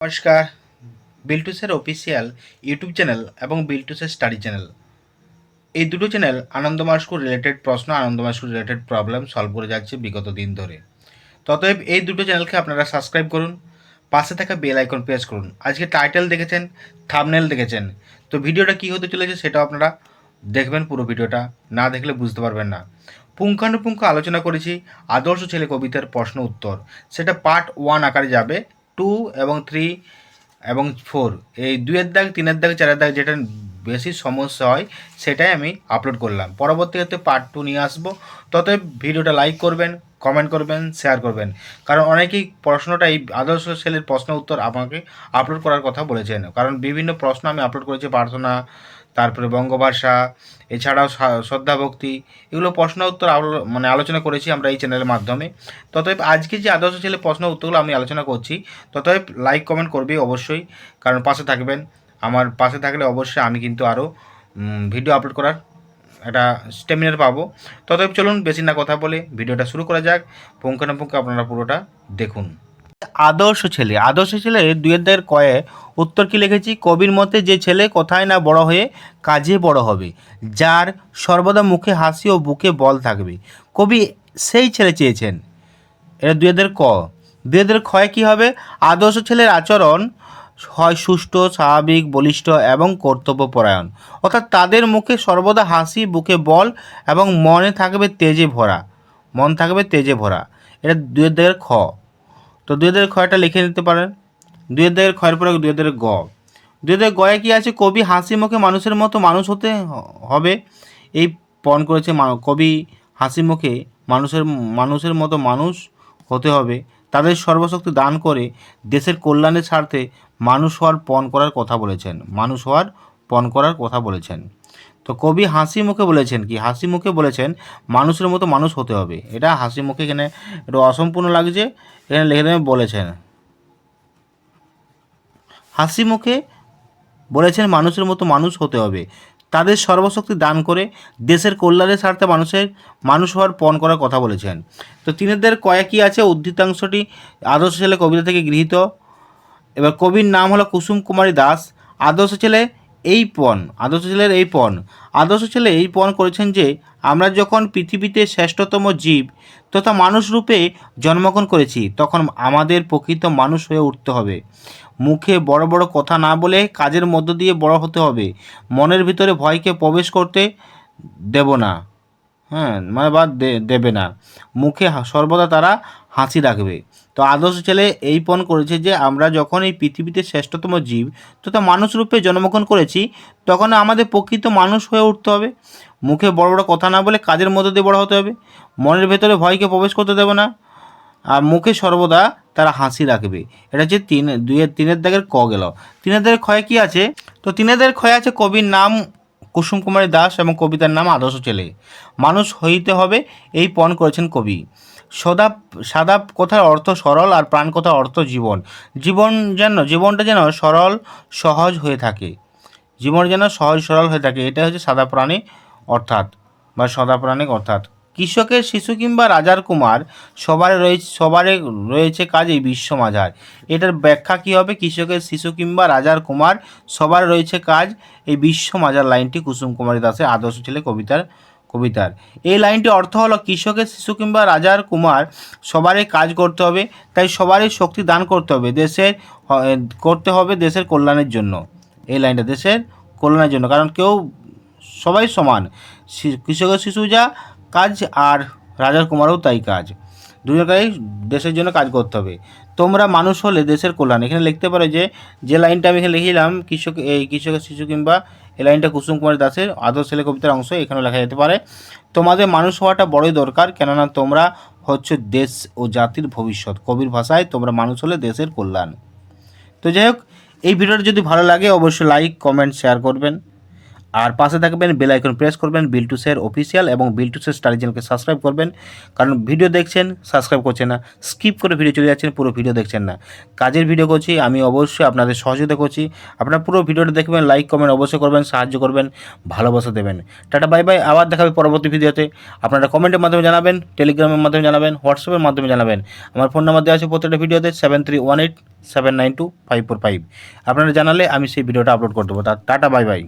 নমস্কার। বিল্টুসের official YouTube channel এবং বিল্টুসের study channel. এই দুটো চ্যানেল আনন্দময় স্কুল রিলেটেড প্রশ্ন আনন্দময় স্কুল রিলেটেড প্রবলেম সলভ করে যাচ্ছে বিগত দিন ধরে। ততএব এই দুটো চ্যানেলকে আপনারা সাবস্ক্রাইব করুন, পাশে থাকা বেল আইকন প্রেস করুন। আজকে টাইটেল দেখেছেন থামনেল দেখেছেন। তো ভিডিওটা কী হতে চলেছে সেটাও আপনারা দেখবেন পুরো ভিডিওটা না দেখলে বুঝতে পারবেন না। পুঙ্খানুপুঙ্খ আলোচনা করেছি আদর্শ ছেলে কবিতার প্রশ্ন উত্তর। সেটা পার্ট ওয়ান আকারে যাবে। টু এবং থ্রি এবং ফোর এই দুয়ের দাগ, তিনের দাগ, চারের দাগ যেটা বেশি সমস্যা হয়, সেটাই আমি আপলোড করলাম। পরবর্তীতে পার্ট টু নিয়ে আসব। ততএব ভিডিওটা লাইক করবেন কমেন্ট করবেন শেয়ার করবেন। কারণ অনেকেই প্রশ্নটা এই আদর্শ ছেলের প্রশ্ন উত্তর আমাকে আপলোড করার কথা বলেছেন। কারণ বিভিন্ন প্রশ্ন আমি আপলোড করেছি, প্রার্থনা তারপরে বঙ্গভাষা, এছাড়াও সা- শ্রদ্ধা ভক্তি, এগুলো প্রশ্ন উত্তর মানে আলোচনা করেছি আমরা এই চ্যানেলের মাধ্যমে। ততএব আজকে যে আদর্শ ছেলে প্রশ্ন উত্তরগুলো আমি আলোচনা করছি, ততএব লাইক কমেন্ট করবে অবশ্যই, কারণ পাশে থাকবেন। আমার পাশে থাকলে অবশ্যই আমি কিন্তু আরও ভিডিও আপলোড করার একটা স্টেমিনার পাবো। ততএব চলুন, বেশি না কথা বলে ভিডিওটা শুরু করা যাক। পুঙ্খানুপুঙ্খ আপনারা পুরোটা দেখুন। আদর্শ ছেলে। আদর্শ ছেলে দুয়ের দায়ের কয়ে উত্তর কি লিখেছি? কবির মতে যে ছেলে কোথায় না বড় হয়ে কাজে বড় হবে, যার সর্বদা মুখে হাসি ও বুকে বল থাকবে। কবি সেই ছেলে চেয়েছেন। এটা দুয়েদের ক। দুয়েদের ক্ষয় কী হবে? আদর্শ ছেলের আচরণ হয় সুষ্ঠু, স্বাভাবিক, বলিষ্ঠ এবং কর্তব্যপরায়ণ। অর্থাৎ তাদের মুখে সর্বদা হাসি, বুকে বল এবং মনে থাকবে তেজে ভরা। মন থাকবে তেজে ভরা। এটা দুয়ের খ। তো দুই হাজার খয়টা লিখে নিতে পারেন। দুই হাজার খয়ের পরে দুই হাজার গ। দুই হাজার গয়ে কি আছে? কবি হাসি মুখে মানুষের মতো মানুষ হতে হবে। এই পণ করেছে কবি হাসি মুখে মানুষের মানুষের মতো মানুষ হতে হবে। তাদের সর্বশক্তি দান করে দেশের কল্যাণের স্বার্থে মানুষ হওয়ার পণ করার কথা বলেছেন। মানুষ হওয়ার পণ করার কথা বলেছেন। তো কবি হাসি মুখে বলেছেন কি? হাসি মুখে বলেছেন, মানুষের মতো মানুষ হতে হবে। এটা হাসি মুখে এখানে একটু অসম্পূর্ণ লাগছে, এখানে লিখে দেবেন, বলেছেন। হাসি মুখে বলেছেন, মানুষের মতো মানুষ হতে হবে। তাদের সর্বশক্তি দান করে দেশের কল্যাণের স্বার্থে মানুষের, মানুষ হওয়ার পণ করার কথা বলেছেন। তো তিনেদের কয়েকই আছে, উদ্ধৃতাংশটি আদর্শ ছেলে কবিতা থেকে গৃহীত। এবার কবির নাম হলো কুসুম কুমারী দাস। আদর্শ ছেলে এই পণ, আদর্শ ছেলের এই পণ। আদর্শ ছেলে এই পণ করেছেন যে, আমরা যখন পৃথিবীতে শ্রেষ্ঠতম জীব তথা মানুষ রূপে জন্মগ্রহণ করেছি, তখন আমাদের প্রকৃত মানুষ হয়ে উঠতে হবে। মুখে বড় বড় কথা না বলে কাজের মধ্য দিয়ে বড় হতে হবে। মনের ভিতরে ভয়কে প্রবেশ করতে দেব না। হ্যাঁ মানে বা দেবে না। মুখে সর্বদা তারা হাসি রাখবে। তো আদর্শ ছেলে এই পণ করেছে যে, আমরা যখন এই পৃথিবীতে শ্রেষ্ঠতম জীব তথা মানুষ রূপে জন্মগ্রহণ করেছি, তখন আমাদের প্রকৃত মানুষ হয়ে উঠতে হবে। মুখে বড় বড় কথা না বলে কাজের মধ্যে দিয়ে বড় হতে হবে। মনের ভেতরে ভয়কে প্রবেশ করতে দেবে না। আর মুখে সর্বদা তারা হাসি রাখবে। এটা হচ্ছে তিন, দুইয়ের, তিনের দাগের ক গেল। তিনের দাগের ক্ষয় কি আছে? তো তিনের দাগের ক্ষয় আছে কবির নাম কুসুম কুমারী দাস এবং কবিতার নাম আদর্শ ছেলে। মানুষ হইতে হবে এই পণ করেছেন কবি। সদা, সাদা কথার অর্থ সরল আর প্রাণ কথার অর্থ জীবন। জীবন যেন, জীবনটা যেন সরল, সহজ হয়ে থাকে। জীবন যেন সহজ সরল হয়ে থাকে এটা হচ্ছে সাদা প্রাণী অর্থাৎ বা সদা প্রাণিক অর্থাৎ। কৃষকের শিশু কিংবা রাজার কুমার, সবার রয়েছে সবারই রয়েছে কাজ বিশ্ব মাঝার। এটার ব্যাখ্যা কী হবে? কৃষকের শিশু কিংবা রাজার কুমার, সবার রয়েছে কাজ, এই বিশ্ব মাজার লাইনটি কুসুম কুমারী দাসের আদর্শ ছেলে কবিতার কবিতার। এই লাইনটি অর্থ হলো কৃষকের শিশু কিংবা রাজার কুমার সবারই কাজ করতে হবে, তাই সবারই শক্তি দান করতে হবে দেশের করতে হবে দেশের কল্যাণের জন্য। এই লাইনটা দেশের কল্যাণের জন্য, কারণ কেউ সবাই সমান। কৃষকের শিশু যা কাজ আর রাজার কুমারও তাই কাজ। দুজনকেই দেশের জন্য কাজ করতে হবে। তোমরা মানুষ হলে দেশের কল্যাণ। এখানে লিখতে পারো যে যে লাইনটা আমি এখানে লিখিলাম, কৃষক, এই কৃষকের শিশু কিংবা এই লাইনটা কুসুম কুমার দাসের আদর ছেলে কবিতার অংশ এখানে লেখা যেতে পারে, তোমাদের মানুষ হওয়াটা বড়ই দরকার, কেননা তোমরা হচ্ছে দেশ ও জাতির ভবিষ্যৎ। কবির ভাষায় তোমরা মানুষ হলে দেশের কল্যাণ। তো যাই হোক, এই ভিডিওটা যদি ভালো লাগে, অবশ্যই লাইক কমেন্ট শেয়ার করবেন। আর পাশে থাকবেন বেল আইকন প্রেস করবেন বিল টু শেয়ার অফিসিয়াল এবং বিল টু শেয়ার স্টাডি চ্যানেলকে সাবস্ক্রাইব করবেন। কারণ ভিডিও দেখছেন সাবস্ক্রাইব করছেন না। স্কিপ করে ভিডিও চলে যাচ্ছেন, পুরো ভিডিও দেখছেন না। কাজের ভিডিও করছি, আমি অবশ্যই আপনাদের সহযোগিতা করছি। আপনারা পুরো ভিডিওটা দেখবেন লাইক কমেন্ট অবশ্যই করবেন, সাহায্য করবেন, ভালোবাসা দেবেন। টাটা বাই বাই আবার দেখাবে পরবর্তী ভিডিওতে আপনারা কমেন্টের মাধ্যমে জানাবেন টেলিগ্রামের মাধ্যমে জানাবেন হোয়াটসঅ্যাপের মাধ্যমে জানাবেন। আমার ফোন নাম্বার দেওয়া আছে প্রত্যেকটা ভিডিওতে seven three one eight seven nine two five four five আপনারা জানালে আমি সেই ভিডিওটা আপলোড করে দেবো। Tata bye bye